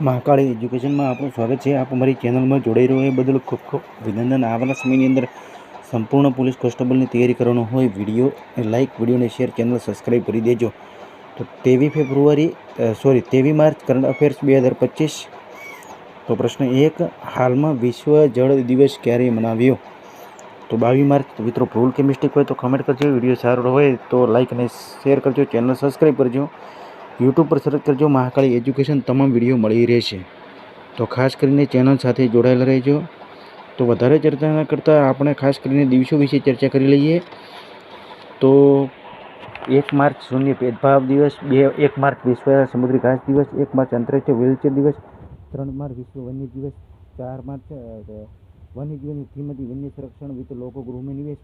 મહાકાળી એજ્યુકેશનમાં આપણું સ્વાગત છે. આપ અમારી ચેનલમાં જોડાઈ રહ્યો એ બદલ ખૂબ ખૂબ અભિનંદન. આવનારા સમયની અંદર સંપૂર્ણ પોલીસ કોન્સ્ટેબલની તૈયારી કરવાનો હોય વીડિયો લાઇક વિડીયોને શેર ચેનલ સબસ્ક્રાઈબ કરી દેજો. તો તેવી ફેબ્રુઆરી સોરી તેવી માર્ચ કરંટ અફેર્સ બે હજાર પચીસ. તો પ્રશ્ન એક, હાલમાં વિશ્વ જળ દિવસ ક્યારે મનાવ્યો? તો બાવીસ માર્ચ મિત્રો ભૂલ કે મિસ્ટેક હોય તો કમેન્ટ કરજો. વીડિયો સારો હોય તો લાઇક અને શેર કરજો. ચેનલ સબસ્ક્રાઈબ કરજો. યુટ્યુબ પર સર્ચ કરજો મહાકાળી એજ્યુકેશન તમામ વીડિયો મળી રહેશે. તો ખાસ કરીને ચેનલ સાથે જોડાયેલા રહેજો. તો વધારે ચર્ચા ન કરતાં આપણે ખાસ કરીને દિવસો વિશે ચર્ચા કરી લઈએ. તો એક માર્ચ શૂન્ય ભેદભાવ દિવસ, બે એક માર્ચ વિશ્વ સમુદ્રી ઘાસ દિવસ, એક માર્ચ આંતરરાષ્ટ્રીય વ્હીલચેર દિવસ, ત્રણ માર્ચ વિશ્વ વન્ય દિવસ, ચાર માર્ચ વન્યજીવનની શ્રીમતી વન્ય સંરક્ષણ વિત લોકો ગૃહમાં નિવેશ,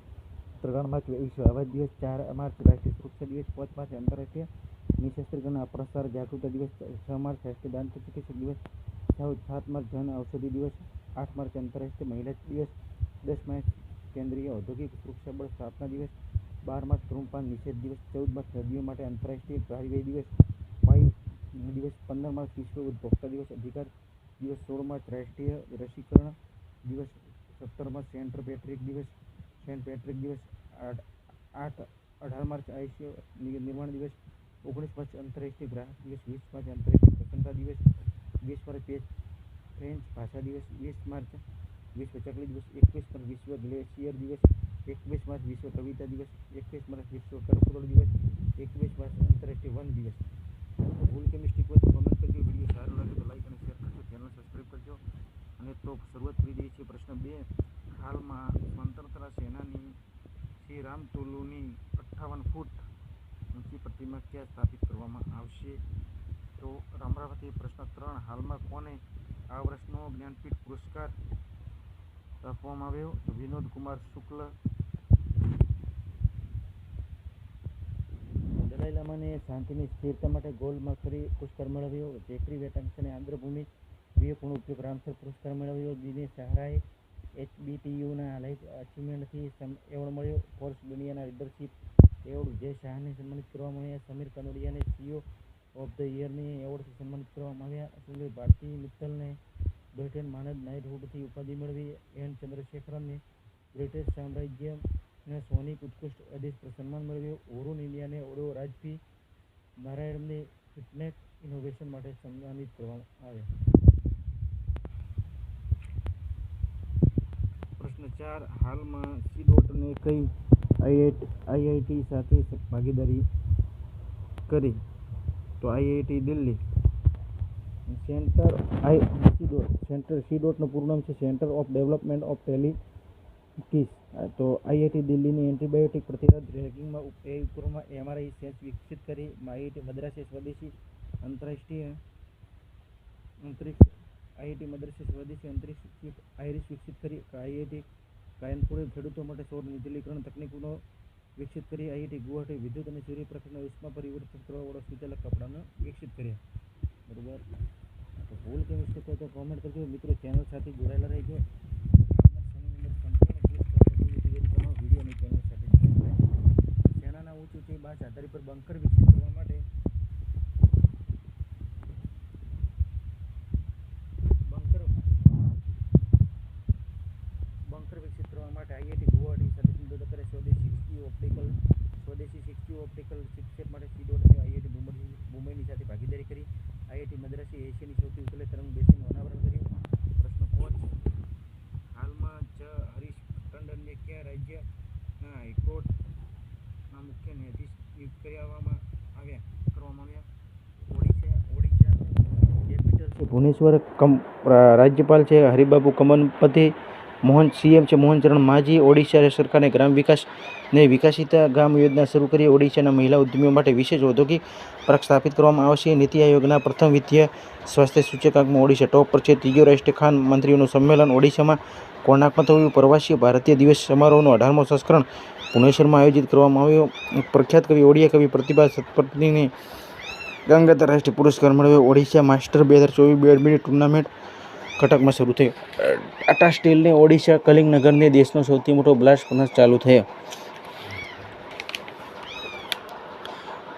ત્રણ માર્ચ વિશ્વ અવાજ દિવસ, ચાર માર્ચ રાષ્ટ્રીય સુરક્ષા દિવસ, પાંચ માર્ચ આંતરરાષ્ટ્રીય નિશસ્ત્રીકરણ પ્રસાર જાગૃતતા દિવસ છ માર્ચ રાષ્ટ્રીય દાંત ચિકિત્સક દિવસ સાવ સાત માર્ચ જન ઔષધિ દિવસ આઠ માર્ચ આંતરરાષ્ટ્રીય મહિલા દિવસ દસ માર્ચ કેન્દ્રીય ઔદ્યોગિક સુરક્ષા બળ સ્થાપના દિવસ બાર માર્ચ ધૂમપાન નિષેધ દિવસ ચૌદ માર્ચ નદીઓ માટે આંતરરાષ્ટ્રીય કાર્યવાહી દિવસ વાયુ દિવસ પંદર માર્ચ વિશ્વ ઉપભોક્તા દિવસ અધિકાર દિવસ સોળ માર્ચ રાષ્ટ્રીય રસીકરણ દિવસ સત્તર માર્ચ સેન્ટ પેટ્રિક દિવસ સેન્ટ પેટ્રિક દિવસ આઠ આઠ અઢાર માર્ચ આયુષ્ય નિ- નિર્માણ દિવસ ઓગણીસ માર્ચ આંતરરાષ્ટ્રીય ગ્રાહક દિવસ વીસ માર્ચ આંતરરાષ્ટ્રીય પ્રસન્નતા દિવસ વીસ માર્ચ ફ્રેન્ચ ભાષા દિવસ, વીસ માર્ચ વિશ્વ ચકલી દિવસ, એકવીસ માર્ચ વિશ્વ ગ્લેશિયર દિવસ, એકવીસ માર્ચ વિશ્વ કવિતા દિવસ, એકવીસ માર્ચ વિશ્વ કર્કરોળ દિવસ, એકવીસ માર્ચ આંતરરાષ્ટ્રીય વન દિવસ. ભૂલ કેમિસ્ટ્રી કોઈ કોમેન્ટ કરજો વીડિયો સારો લાગે તો લાઈક અને શેર કરજો ચેનલ સબસ્ક્રાઈબ કરજો. અને તો શરૂઆત કરી દઈએ છીએ પ્રશ્ન બે. હાલમાં સ્વતંત્રતા સેનાની, શ્રી રામ તુલુની અઠ્ઠાવન ફૂટ ઊંચી પ્રતિમા ક્યાં સ્થાપિત કરવામાં આવશે? તો અમરાવતી પ્રશ્ન ત્રણ, હાલમાં કોને આ વર્ષનો જ્ઞાનપીઠ પુરસ્કાર આપવામાં આવ્યો? વિનોદ કુમાર શુક્લ. દલાઈ લામાને શાંતિની સ્થિરતા માટે ગોલ્ડ ખરી પુરસ્કાર મેળવ્યો. જેકરી વેટાંશને આંધ્રભૂમિ વિવેકપૂર્ણ ઉપયોગ રામસર પુરસ્કાર મેળવ્યો. દિનેશ સહારાએ એચબીટીયુના લાઈફ અચીવમેન્ટથી એવોર્ડ મળ્યો. ફોર્સ દુનિયાના લીડરશિપ એવોર્ડ જય શાહને સન્માનિત કરવામાં આવ્યા, સમીર કનોડિયાને સીઓ ઓફ ધ યરની એવોર્ડથી સન્માનિત કરવામાં આવ્યા. સુનિલ ભારતી મિત્તલને બ્રિટેન માનદ નાઇટહુડથી ઉપાધિ મેળવી. એન ચંદ્રશેખરનને બ્રિટિશ સામ્રાજ્યના સોનિક ઉત્કૃષ્ટ અધીશ સન્માન મેળવ્યું. ઓરુન ઇન્ડિયાને ઓડો રાજપી નારાયણને ફિટનેસ ઇનોવેશન માટે સન્માનિત કરવામાં આવ્યા. પ્રશ્ન ચાર, હાલમાં સી ડોટને કઈ આઈઆઈટી સાથે ભાગીદારી કરી. તો IIT Delhi. Centre I C centre C ડોટનું પૂરું નામ છે centre of development of telematics તો આઈઆઈટી દિલ્હીની એન્ટીબાયોટિક પ્રતિરોધ રેગિંગમાં એ ઉપરમાં એમઆરઆઈ સેન્સ વિકસિત કરી. આઈઆઈટી મદ્રાસે સ્વદેશી આંતરરાષ્ટ્રીય અંતરિક્ષ આઈઆઈટી મદ્રાસે સ્વદેશી અંતરિક્ષ આઈરિસ વિકસિત કરી. આઈઆઈટી કાયનપુરે ખેડૂતો માટે સૌર નિર્જલીકરણ તકનીકોનો વિકસિત કરી આઈઆઈટી ગુવાહાટી વિદ્યુત અને સૂર્યપ્રકાશના ઉષ્મા પરિવર્તન કરવાવાળા સુચાલક કપડાને વિકસિત કર્યા. બરોબર? તો ભૂલ કે મિસ્ટેક તો કોમેન્ટ કરજો. મિત્રો ચેનલ સાથે જોડાયેલા રહેજો આવનાર સમયની અંદર સંપૂર્ણ પોલીસ ભરતીની તૈયારી કરવા વીડિયો અને ચેનલ સાથે જોડાયેલા રહેજો. સેનાના ઉચ્ચ ઊંચાઈ બાસ આધારી પર બંકર વિકસિત કરવા માટે બંકર બંકર વિકસિત કરવા માટે આઈઆઈટી ગુવાહાટી સાથે સમજૂતો કરે સ્વદેશી સિક્સટી ઓપ્ટિકલ સ્વદેશી સિક્સટી ઓપ્ટિકલ ચિપસેટ માટે સીડોટ અને આઈઆઈટી મુંબઈ મુંબઈની સાથે ભાગીદારી કરી આઈઆઈટી મદ્રાસે એશિયાની સૌથી ઉત્તલે તરંગ બેસીનું અનાવરણ કર્યું પ્રશ્ન પાંચ હાલમાં જ હરીશ ટંડનને કયા રાજ્યના હાઈકોર્ટના મુખ્ય ન્યાયાધીશ નિયુક્ત કરવામાં આવ્યા કરવામાં આવ્યા. ઓડિશા ઓડિશા કેપિટલ. ભુવનેશ્વર કમ રાજ્યપાલ છે હરિબાબુ કમનપતિ મોહન સીએમ છે. મોહનચરણ માજી ઓડિશા સરકારને ગ્રામ વિકાસ ને વિકાસિત ગામ યોજના શરૂ કરી ઓડિશાના મહિલા ઉદ્યમીઓ માટે વિશેષ ઔદ્યોગિક પાર્ક સ્થાપિત કરવામાં આવશે. નીતિ આયોગના પ્રથમ વિત્તીય સ્વાસ્થ્ય સૂચકાંકમાં ઓડિશા ટોપ પર છે. ત્રીજો રાષ્ટ્રીય ખાન મંત્રીઓનું સંમેલન ઓડિશામાં કોણાર્કમાં થયું. પ્રવાસીય ભારતીય દિવસ સમારોહનું અઢારમો સંસ્કરણ ભુવનેશ્વરમાં આયોજિત કરવામાં આવ્યો. પ્રખ્યાત કવિ, ઓડિયા કવિ પ્રતિભા સત્પથીને ગંગાધર રાષ્ટ્રીય પુરસ્કાર મળ્યો ઓડિશા માસ્ટર બે હજાર ચોવીસ બેડમિન્ટન ટુર્નામેન્ટ કટકમાં શરૂ થયો. ટાટા સ્ટીલને ઓડિશા કલિંગનગરને દેશનો સૌથી મોટો બ્લાસ્ટ ફર્નસ ચાલુ થયો.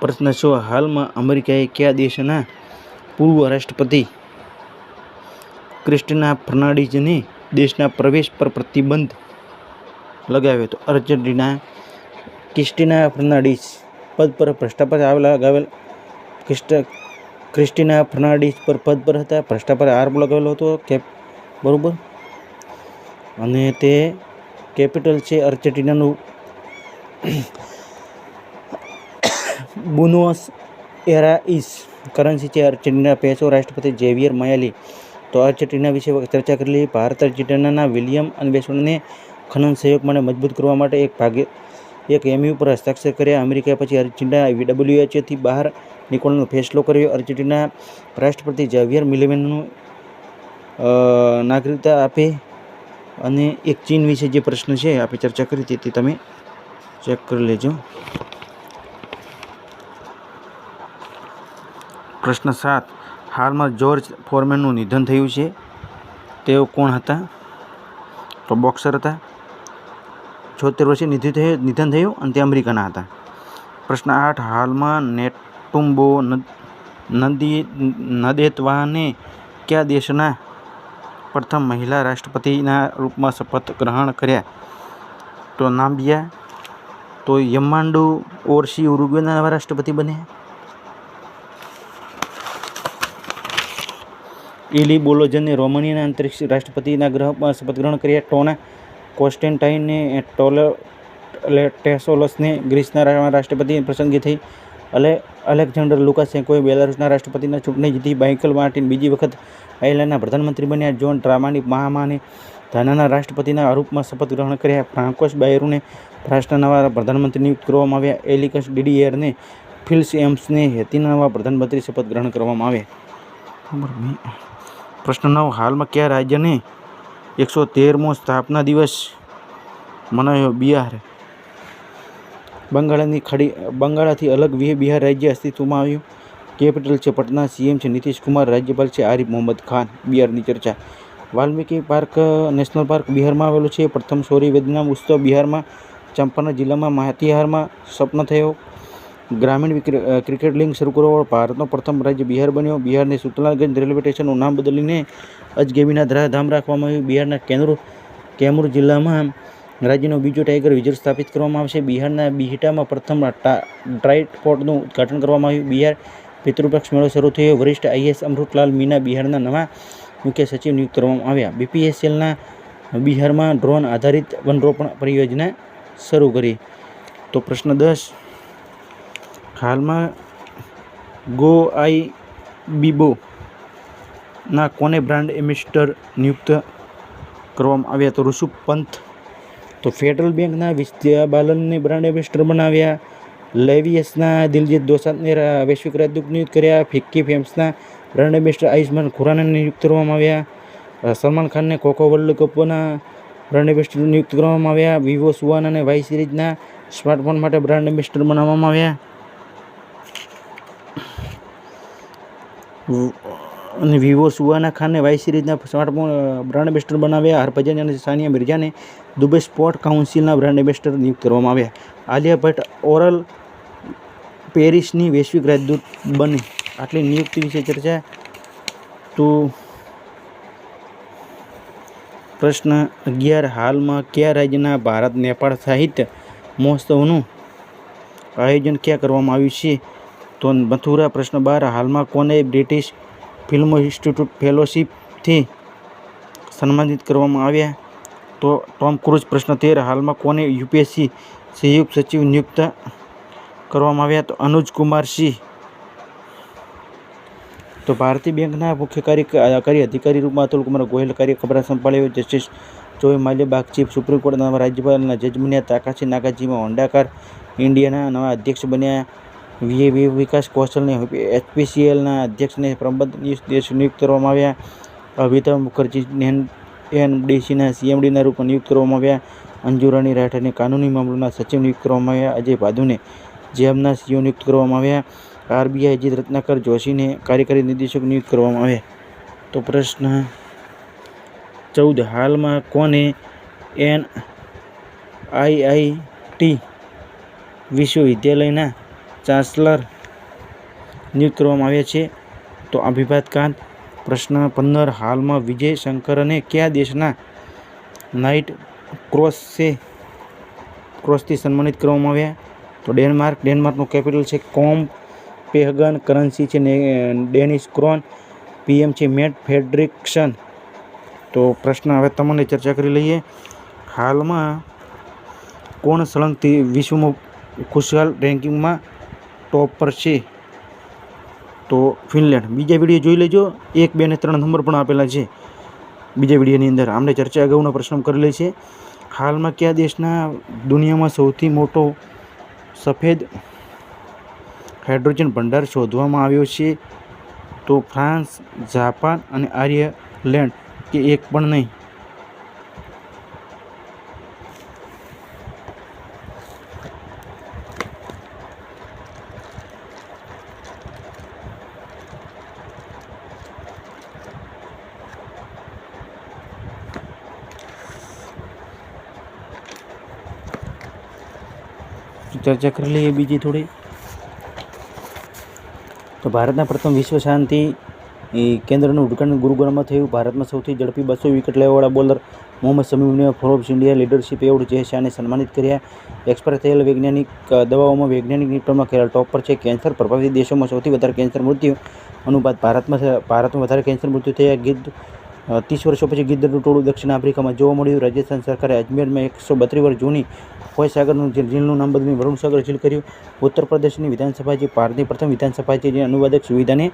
પ્રશ્ન છો, હાલમાં અમેરિકાએ કયા દેશના પૂર્વ રાષ્ટ્રપતિ ક્રિસ્ટિના ફર્નાન્ડીઝને દેશના પ્રવેશ પર પ્રતિબંધ લગાવ્યો હતો? અર્જેન્ટિના ક્રિસ્ટિના ફર્નાન્ડીઝ પદ પર ભ્રષ્ટાચાર આવેલા, લગાવેલ ક્રિસ્ટ ક્રિસ્ટિના ફર્નાન્ડીઝ પર પદ પર હતા. ભ્રષ્ટાચાર આરોપ લગાવેલો હતો કેપ, બરાબર? અને તે કેપિટલ છે અર્જેન્ટિનાનું. બુનોસ એરાઇસ, કરન્સી છે અર્જેન્ટિના પેસો રાષ્ટ્રપતિ ઝેવિયર મયાલી. તો અર્જેન્ટિના વિશે ચર્ચા કરેલી ભારત અર્જેન્ટિનાના વિલિયમ અન્વેષણને ખનન સહયોગ માટે મજબૂત કરવા માટે એક ભાગ્ય એક એમયુ પર હસ્તાક્ષર કર્યા. અમેરિકા પછી અર્જેન્ટિના ડબ્લ્યુએચઓથી બહાર નીકળવાનો ફેસલો કર્યો. અર્જેન્ટિના રાષ્ટ્રપતિ ઝાવિયર મિલેવેનનું નાગરિકતા આપે અને એક ચીન વિશે જે પ્રશ્ન છે આપણે ચર્ચા કરી હતી, તે તમે ચેક કરી લેજો. પ્રશ્ન સાત. હાલમાં જ્યોર્જ ફોરમેનનું નિધન થયું છે. તેઓ કોણ હતા? તો બોક્સર હતા. છોતેર વર્ષે નિધન થયું નિધન થયું અને તે અમેરિકાના હતા. પ્રશ્ન આઠ. હાલમાં નેટુમ્બો નદી નદેતવાને કયા દેશના પ્રથમ મહિલા રાષ્ટ્રપતિના રૂપમાં શપથ ગ્રહણ કર્યા? તો નામ્બિયા તો યમ્માંડુ ઓરસી ઉરુગ્વેના નવા રાષ્ટ્રપતિ બન્યા. ઇલી બોલોજને રોમાનિયાના અંતરિક્ષ રાષ્ટ્રપતિના ગ્રહમાં શપથ ગ્રહણ કર્યા. ટોના કોસ્ટેન્ટાઇનને ટોલેટેસોલસને ગ્રીસના રાષ્ટ્રપતિ પસંદગી થઈ. અલે, અલેક્ઝાન્ડર લુકાશેન્કોએ બેલારુસના રાષ્ટ્રપતિના ચૂંટણી જીતી માઇકલ માર્ટિન બીજી વખત આયર્લેન્ડના પ્રધાનમંત્રી બન્યા. જોન ડ્રામાની મહામાને ધાનાના રાષ્ટ્રપતિના આરોપમાં શપથ ગ્રહણ કર્યા. ફ્રાન્કોસ બાયરુને રાષ્ટ્રના નવા પ્રધાનમંત્રી નિયુક્ત કરવામાં આવ્યા. એલિકસ ડીડીએરને ફિલ્સ એમ્સને હેતીના નવા પ્રધાનમંત્રી શપથ ગ્રહણ કરવામાં આવ્યા. પ્રશ્ન નવ હાલમાં કયા? રાજ્યને એકસો તેરમો સ્થાપના દિવસ મનાયો બિહાર બંગાળની ખડી, બંગાળાથી અલગ બિહાર રાજ્ય અસ્તિત્વમાં આવ્યું. કેપિટલ છે પટના, સીએમ છે નીતિશ કુમાર, રાજ્યપાલ છે આરિફ મોહમ્મદ ખાન, બિહારની ચર્ચા. વાલ્મીકી પાર્ક, નેશનલ પાર્ક બિહારમાં આવેલું છે. પ્રથમ સૌરી વેદના ઉત્સવ બિહારમાં ચંપારણ જિલ્લામાં માતિહારમાં સ્વપ્ન થયો. ગ્રામીણ ક્રિકેટ લીગ શરૂ કરવા ભારતનો પ્રથમ રાજ્ય બિહાર બન્યો. બિહારની સુતલાગંજ રેલવે સ્ટેશનનું નામ બદલીને અજગેબીના ધામ રાખવામાં આવ્યું. બિહારના કેન્દ્ર કેમૂર જિલ્લામાં રાજ્યનો બીજો ટાઈગર રિઝર્વ સ્થાપિત કરવામાં આવશે. બિહારના બિહટામાં પ્રથમ ટ્રાઇટ પોર્ટનું ઉદ્ઘાટન કરવામાં આવ્યું. બિહાર પિતૃપક્ષ મેળો શરૂ થયો. વરિષ્ઠ આઈએસ અમૃતલાલ મીના બિહારના નવા મુખ્ય સચિવ નિયુક્ત કરવામાં આવ્યા. બીપીએસએલના બિહારમાં ડ્રોન આધારિત વનરોપણ પરિયોજના શરૂ કરી. તો પ્રશ્ન દસ. હાલમાં ગો આઈ બીબો ના કોને બ્રાન્ડ એમ્બેસેડર નિયુક્ત કરવામાં આવ્યા? તો ઋષભ પંથ તો ફેડરલ બેંકના વિદ્યા બાલનને બ્રાન્ડ એમ્બેસેડર બનાવ્યા. લેવીએસના દિલજીત દોસાંતને વૈશ્વિક રાજદૂત નિયુક્ત કર્યા. ફિક્કી ફેમ્સના બ્રાન્ડ એમ્બેસેડર આયુષ્માન ખુરાને નિયુક્ત કરવામાં આવ્યા. સલમાન ખાનને કોકો વર્લ્ડ કપના બ્રાન્ડ એમ્બેસેડર નિયુક્ત કરવામાં આવ્યા. વિવો, સુવાન અને વાય સિરીઝના સ્માર્ટફોન માટે બ્રાન્ડ એમ્બેસેડર બનાવવામાં આવ્યા. અને વિવો સુવાના ખાનને વાય સિરીઝના સ્માર્ટફોન બ્રાન્ડ એમ્બેસેડર બનાવ્યા. હરભજન અને સાનિયા મિર્જાને દુબઈ સ્પોર્ટ કાઉન્સિલના બ્રાન્ડ એમ્બેસેડર નિયુક્ત કરવામાં આવ્યા. આલિયા ભટ્ટ ઓરલ પેરિસની વૈશ્વિક રાજદૂત બની. આટલી નિયુક્તિ વિશે ચર્ચા તો પ્રશ્ન અગિયાર. હાલમાં કયા રાજ્યના ભારત, નેપાળ સાહિત્ય મહોત્સવનું આયોજન ક્યાં કરવામાં આવ્યું છે? તો મથુરા પ્રશ્ન બાર. હાલમાં કોને બ્રિટિશ ફિલ્મ ઇન્સ્ટિટ્યૂટ ફેલોશીપથી સન્માનિત કરવામાં આવ્યા. તો ટોમ ક્રુઝ પ્રશ્ન તેર, હાલમાં કોને યુપીએસસી સંયુક્ત સચિવ નિયુક્ત કરવામાં આવ્યા? તો અનુજ કુમાર સિંહ. તો ભારતીય બેંકના મુખ્ય કાર્યકારી અધિકારી રૂપમાં અતુલ કુમાર ગોયલ કાર્યકબરા સંભાળ્યો. જસ્ટિસ જોય માલ્ય બાગચીફ સુપ્રીમ કોર્ટના રાજ્યપાલના જજ બન્યા તાકાશી નાગાજીમાં હોન્ડાકાર ઇન્ડિયાના નવા અધ્યક્ષ બન્યા. વીએ વિકાસ કૌશલને એચપીસીએલના અધ્યક્ષને પ્રબંધ દિવસ નિયુક્ત કરવામાં આવ્યા. અભિતાભ મુખર્જી એનડીસીના સીએમડીના રૂપમાં નિયુક્ત કરવામાં આવ્યા. અંજુરાની રાઠાને કાનૂની મામલોના સચિવ નિયુક્ત કરવામાં આવ્યા. અજય ભાદુને જેમના સીઓ નિયુક્ત કરવામાં આવ્યા. આરબીઆઈ અજીત રત્નાકર જોશીને કાર્યકારી નિદેશક નિયુક્ત કરવામાં આવ્યા. તો પ્રશ્ન ચૌદ, હાલમાં કોને એન આઈઆઈટી વિશ્વવિદ્યાલયના ચાન્સલર નિયુક્ત કરવામાં આવ્યા છે. તો અભિભાત કાંત પ્રશ્ન પંદર, હાલમાં વિજય શંકરને કયા દેશના નાઇટ ક્રોસે ક્રોસથી સન્માનિત કરવામાં આવ્યા. તો ડેનમાર્ક, ડેનમાર્કનું કેપિટલ છે કોમ પેહગન કરન્સી છે ને, ડેનિશ ક્રોન પીએમ છે મેટ ફેડરિક્શન. તો પ્રશ્ન હવે તમને ચર્ચા કરી લઈએ. હાલમાં કોણ સળંગથી વિશ્વમાં ખુશહાલ રેન્કિંગમાં ટોપ પર છે. તો ફિનલેન્ડ. બીજા વીડિયો જોઈ લેજો. એક, બે ને ત્રણ નંબર પણ આપેલા છે. બીજા વિડીયોની અંદર આમને ચર્ચા અગાઉના પ્રશ્ન કરેલી છે. હાલમાં કયા દેશના દુનિયામાં સૌથી મોટો સફેદ હાઇડ્રોજન ભંડાર શોધવામાં આવ્યો છે? તો ફ્રાન્સ, જાપાન અને આર્યલેન્ડ, કે એક પણ નહીં? ચર્ચા કરી લઈએ બીજી થોડી. તો ભારતના પ્રથમ વિશ્વ શાંતિ, એ કેન્દ્રનું ઉદઘાટન ગુરુગ્રામમાં થયું. ભારતમાં સૌથી ઝડપી બસો વિકેટ લેવાવાળા bowler Mohammad શમીમને Forbes India leadership award Jay શાહને સન્માનિત કર્યા. એક્સપાયર થયેલ વૈજ્ઞાનિક દવાઓમાં વૈજ્ઞાનિક નિપટમાં કેરળ ટોપ પર છે. કેન્સર પ્રભાવિત દેશોમાં સૌથી વધારે કેન્સર મૃત્યુ અનુપાત ભારતમાં ભારતમાં વધારે કેન્સર મૃત્યુ થયા. ગીધ ત્રીસ વર્ષો પછી ગીદ્દરનું ટોળું દક્ષિણ આફ્રિકામાં જોવા મળ્યું. રાજસ્થાન સરકારે અજમેરમાં એકસો બત્રીસ વર્ષ જૂની ફોયસાગરનું સાગરનું ઝીલનું નામ બદલીને વરુણસાગર ઝીલ કર્યું. ઉત્તર પ્રદેશની વિધાનસભા જે ભારતની પ્રથમ વિધાનસભા છે, જે અનુવાદક સુવિધાને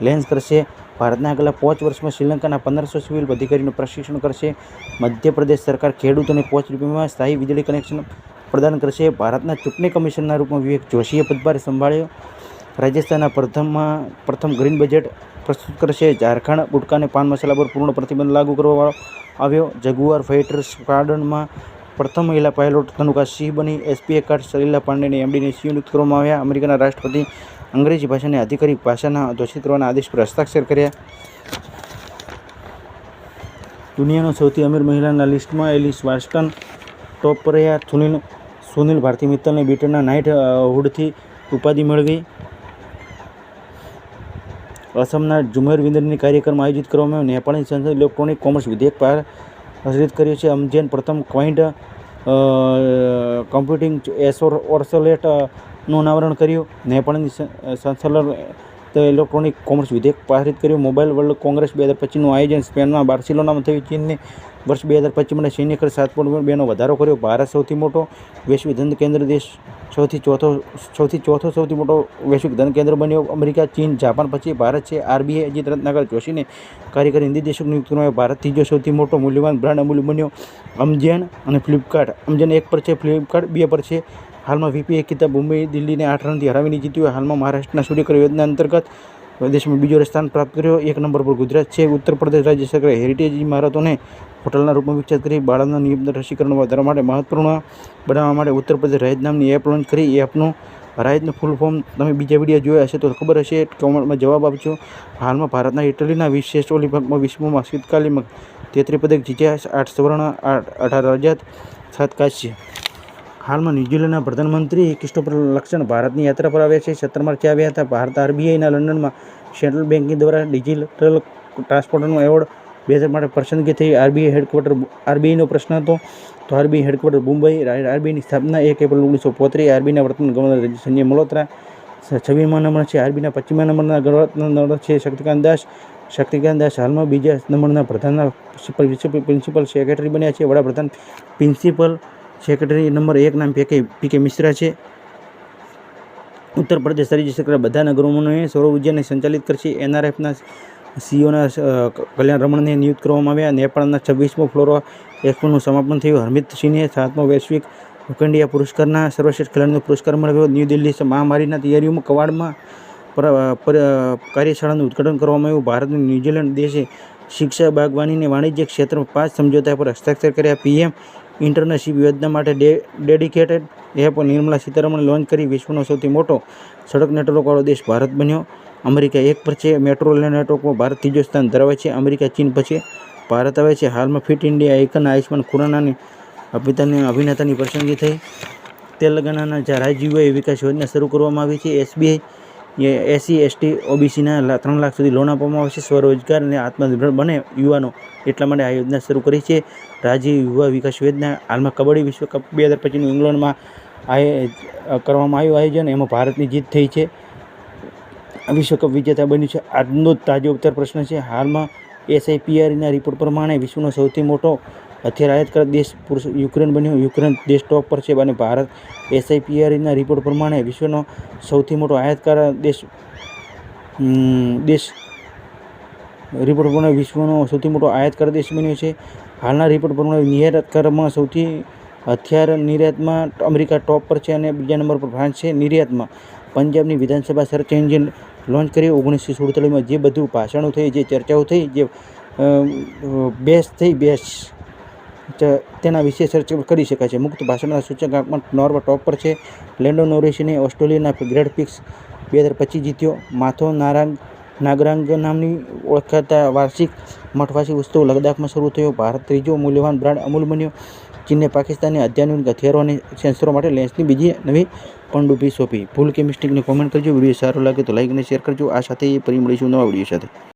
લેન્સ કરશે. ભારતના આગલા પાંચ વર્ષમાં શ્રીલંકાના પંદરસો સિવિલ અધિકારીનું પ્રશિક્ષણ કરશે. મધ્યપ્રદેશ સરકાર ખેડૂતોને પાંચ રૂપિયામાં સ્થાયી વીજળી કનેક્શન પ્રદાન કરશે. ભારતના ચૂંટણી કમિશનના રૂપમાં વિવેક જોશીએ પદભાર સંભાળ્યો. રાજસ્થાનના પ્રથમમાં પ્રથમ ગ્રીન બજેટ પ્રસ્તુત કરશે. ઝારખંડ ગુટકાને પાન મસાલા પર પૂર્ણ પ્રતિબંધ લાગુ કરવામાં આવ્યો. જગુઆર ફાઇટર સ્ક્વાડનમાં પ્રથમ મહિલા પાયલોટ તનુકા સિંહ બની. એસપીએ કાર્ડ સલીલા પાંડેને એમડીને સિંહ નિયુક્ત કરવામાં આવ્યા. અમેરિકાના રાષ્ટ્રપતિ અંગ્રેજી ભાષાને આધિકારિક ભાષાના ઘોષિત કરવાના આદેશ પર હસ્તાક્ષર કર્યા. દુનિયાનો સૌથી અમીર મહિલાના લિસ્ટમાં એલિસ વાસ્ટન ટોપ પર રહ્યા. સુનિલ સુનિલ ભારતી મિત્તલને બ્રિટનના નાઇટ હુડથી ઉપાધિ મેળવી અસમના જુમેર વિંદરની કાર્યક્રમ આયોજિત કરવામાં આવ્યો. નેપાળની સંસદ ઇલેક્ટ્રોનિક કોમર્સ વિધેયક પારિત કર્યું છે. અમજેન પ્રથમ ક્વાઇન્ટ કમ્પ્યુટિંગ એસોર ઓર્સોલેટનું અનાવરણ કર્યું. નેપાળની સંસદ ઇલેક્ટ્રોનિક કોમર્સ વિધેયક પારિત કર્યું. મોબાઈલ વર્લ્ડ કોંગ્રેસ બે હજાર પચીસનું આયોજન સ્પેનમાં બાર્સિલોનામાં થયું. ચીનને વર્ષ બે હજાર પચીસમાં સૈન્ય ખર્ચ સાત પોઈન્ટ બેનો વધારો કર્યો. ભારત સૌથી મોટો વૈશ્વિક ધન કેન્દ્ર દેશ, સૌથી ચોથો સૌથી ચોથો સૌથી મોટો વૈશ્વિક ધન કેન્દ્ર બન્યો અમેરિકા, ચીન, જાપાન પછી ભારત છે. આરબીઆઈ, અજીત રત્નાકર જોશીને કાર્યકારી નિર્દેશક નિયુક્ત કરવામાં. ભારત ત્રીજો સૌથી મોટો મૂલ્યવાન બ્રાન્ડ અમૂલ્ય બન્યો અમજેન અને ફ્લિપકાર્ટ. અમજેન એક પર છે, ફ્લિપકાર્ટ બે પર છે. હાલમાં વીપીએ કિતાબ મુંબઈ દિલ્હીને આઠ રનથી હરાવીને જીત્યું હાલમાં મહારાષ્ટ્રના સૂર્યકર યોજના અંતર્ગત દેશમાં બીજો સ્થાન પ્રાપ્ત કર્યો. એક નંબર પર ગુજરાત છે. ઉત્તર પ્રદેશ રાજ્ય સરકારે હેરિટેજ ઇમારતોને હોટલના રૂપમાં વિકસિત કરી બાળકના નિયમિત રસીકરણ વધારવા માટે મહત્વપૂર્ણ બનાવવા માટે ઉત્તર પ્રદેશ રાયત નામની એપ લોન્ચ કરી. એપનું રાયતનું ફૂલ ફોર્મ તમે બીજા વીડિયો જોયા હશે તો ખબર હશે. કોમેન્ટમાં જવાબ આપજો. હાલમાં ભારતના ઇટલીના વિશેષ ઓલિમ્પિકમાં વિશ્વમાં શીતકાલીમાં તેત્રી પદક જીત્યા. આઠ સુવર્ણ, આઠ, અઢાર રજત, સાત કાંસ્ય. હાલમાં ન્યૂઝીલેન્ડના પ્રધાનમંત્રી ક્રિસ્ટોફર લક્ષણ ભારતની યાત્રા પર આવ્યા છે. સત્તર માર્ચે આવ્યા હતા. ભારત આરબીઆઈના લંડનમાં સેન્ટ્રલ બેન્કિંગ દ્વારા ડિજિટલ ટ્રાન્સપોર્ટનો એવોર્ડ બે હજાર માટે પસંદગી થઈ આરબીઆઈ હેડક્વાર્ટર આરબીઆઈનો પ્રશ્ન હતો. તો આરબીઆઈ હેડક્વાર્ટર મુંબઈ આરબીઆઈની સ્થાપના એક એપ્રિલ ઓગણીસો પોત્રીસ આરબીઆઈના વર્તમાન ગવર્નર સંજય મલ્હોત્રા છવ્વીસમાં નંબર છે. આરબીના પચીસમાં નંબરના ગવર્નર છે શક્તિકાંત દાસ. શક્તિકાંત દાસ હાલમાં બીજા નંબરના પ્રધાનના પ્રિન્સિપલ સેક્રેટરી બન્યા છે. વડાપ્રધાન પ્રિન્સિપલ સેક્રેટરી નંબર એક નામ પીકે પીકે મિશ્રા છે. ઉત્તર પ્રદેશ રાજ્ય સરકાર બધા નગરોને સૌર ઉર્જાને સંચાલિત કરશે. એનઆરએફના સીઓના કલ્યાણ રમણને નિયુક્ત કરવામાં આવ્યા. નેપાળના છવ્વીસમો ફ્લોરો એક્સપોનું સમાપન થયું. હરમિત સિંહે સાતમો વૈશ્વિક મુકંડિયા પુરસ્કારના સર્વશ્રેષ્ઠ ખેલાડીનો પુરસ્કાર મળ્યો ન્યૂ દિલ્હી મહામારીના તૈયારીઓમાં કવાડમાં કાર્યશાળાનું ઉદ્ઘાટન કરવામાં આવ્યું. ભારત ન્યૂઝીલેન્ડ દેશે શિક્ષા બાગવાની અને વાણિજ્ય ક્ષેત્રમાં પાંચ સમજોતા પર હસ્તાક્ષર કર્યા. પીએમ ઇન્ટર્નશીપ યોજના માટે ડેડિકેટેડ એપ નિર્મલા સીતારમણે લોન્ચ કરી વિશ્વનો સૌથી મોટો સડક નેટવર્કવાળો દેશ ભારત બન્યો. અમેરિકા એક પર છે મેટ્રો નેટવર્કમાં ભારત ત્રીજો સ્થાન ધરાવે છે. અમેરિકા ચીન પછી ભારત આવે છે. હાલમાં ફિટ ઇન્ડિયા એકન આયુષ્માન ખુરાનાની અભિનેતાની અભિનેતાની પસંદગી થઈ. તેલંગાણાના રાજ્ય વિકાસ યોજના શરૂ કરવામાં આવી છે. એસબીઆઈ એસસી, એસટી ઓબીસીના ત્રણ લાખ સુધી લોન આપવામાં આવશે. સ્વરોજગાર અને આત્મનિર્ભર બને યુવાનો એટલા માટે આ યોજના શરૂ કરી છે. રાજીવ યુવા વિકાસ યોજના હાલમાં કબડ્ડી વિશ્વકપ બે હજાર પચીસનું ઇંગ્લેન્ડમાં આ કરવામાં આવ્યું આયોજન. એમાં ભારતની જીત થઈ છે. વિશ્વકપ વિજેતા બન્યું છે. આજનો જ તાજો ઉત્તર પ્રશ્ન છે. હાલમાં એસઆઈપીઆરના રિપોર્ટ પ્રમાણે વિશ્વનો સૌથી મોટો હથિયાર આયાત કરતા દેશ યુક્રેન બન્યો. યુક્રેન દેશ ટોપ પર છે અને ભારત એસઆઈપીઆરના રિપોર્ટ પ્રમાણે વિશ્વનો સૌથી મોટો આયાતકાર દેશ દેશ રિપોર્ટ પ્રમાણે વિશ્વનો સૌથી મોટો આયાતકાર દેશ બન્યો છે. હાલના રિપોર્ટ પ્રમાણે નિર્યાતકારમાં સૌથી હથિયાર નિર્યાતમાં અમેરિકા ટોપ પર છે અને બીજા નંબર પર ફ્રાન્સ છે. નિર્યાતમાં પંજાબની વિધાનસભા સર્ચ એન્જિન લોન્ચ કરી. ઓગણીસો સુડતાલીસમાં જે બધું ભાષણો થઈ, જે ચર્ચાઓ થઈ, જે બેસ થઈ બેસ ચ- તેના વિશે સર્ચ કરી શકાય છે. મુક્ત ભાષણના સૂચકાંકમાં નોર્વા ટોપ પર છે. લેન્ડો નોરેશને ઓસ્ટ્રેલિયાના ગ્રેડ પિક્સ બે હજાર જીત્યો. માથો નારાંગ, નાગરાંગ નામની ઓળખાતા વાર્ષિક મઠવાસી ઉત્સવ લદ્દાખમાં શરૂ થયો. ભારત ત્રીજો મૂલ્યવાન બ્રાન્ડ અમૂલ બન્યો. ચીનને પાકિસ્તાની અત્યાધુનિક હથિયારો અને સેન્સરો માટે લેન્સની બીજી નવી પંડુભી સોંપી. ભૂલ કે મિસ્ટેકને કોમેન્ટ કરજો. વીડિયો સારો લાગે તો લાઈક અને શેર કરજો. આ સાથે ફરી મળીશું નવા વીડિયો સાથે.